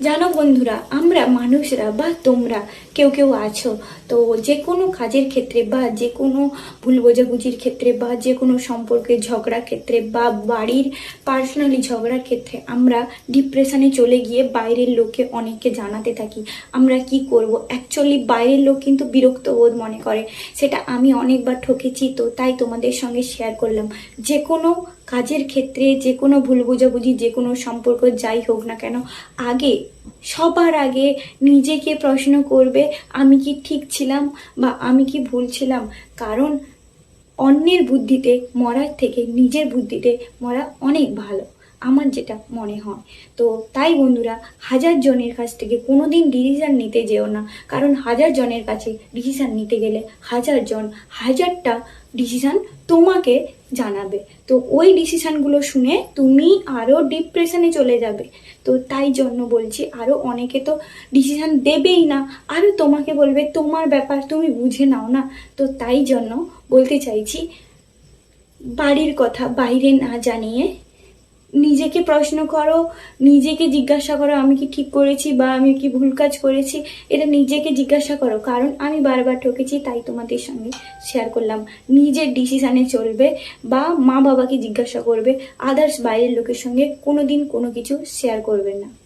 জানো বন্ধুরা, আমরা মানুষরা বা তোমরা কেউ কেউ আছো, তো যে কোনো কাজের ক্ষেত্রে বা যে কোনো ভুল বোঝাবুঝির ক্ষেত্রে বা যে কোনো সম্পর্কের ঝগড়ার ক্ষেত্রে বা বাড়ির পার্সোনালি ঝগড়ার ক্ষেত্রে আমরা ডিপ্রেশনে চলে গিয়ে বাইরের লোককে অনেককে জানাতে থাকি। আমরা কি করব? অ্যাকচুয়ালি বাইরের লোক কিন্তু বিরক্ত বোধ মনে করে। সেটা আমি অনেকবার ঠকেছি, তো তাই তোমাদের সঙ্গে শেয়ার করলাম। যে কোনো কাজের ক্ষেত্রে যে কোনো ভুল বোঝাবুঝি, যে কোনো সম্পর্ক যাই হোক না কেন, আগে, সবার আগে নিজেকে প্রশ্ন করবে, আমি কি ঠিক ছিলাম বা আমি কি ভুল ছিলাম? কারণ অন্যের বুদ্ধিতে, মরার থেকে নিজের বুদ্ধিতে মরা অনেক ভালো। আমার যেটা মনে হয়। তো তাই বন্ধুরা, হাজার জনের কাছ থেকে কোনো দিন ডিসিশান নিতে যেও না। কারণ হাজার জনের কাছে ডিসিশান নিতে গেলে হাজার জন হাজারটা ডিসিশান তোমাকে জানাবে। তো ওই ডিসিশানগুলো শুনে তুমি আরও ডিপ্রেশনে চলে যাবে। তো তাই জন্য বলছি আরও অনেকে তো ডিসিশান দেবেই না। আরও তোমাকে বলবে, তোমার ব্যাপার তুমি বুঝে নাও না। তো তাই জন্য বলতে চাইছি, বাড়ির কথা বাইরে না জানিয়ে নিজেকে প্রশ্ন করো, নিজেকে জিজ্ঞাসা করো, আমি কি ঠিক করেছি বা আমি কি ভুল কাজ করেছি, এটা নিজেকে জিজ্ঞাসা করো। কারণ আমি বারবার ঠকেছি, তাই তোমাদের সঙ্গে শেয়ার করলাম। নিজের ডিসিশানে চলবে বা মা বাবাকে জিজ্ঞাসা করবে আদার্স বাইরের লোকের সঙ্গে কোনো দিন কোনো কিছু শেয়ার করবে না।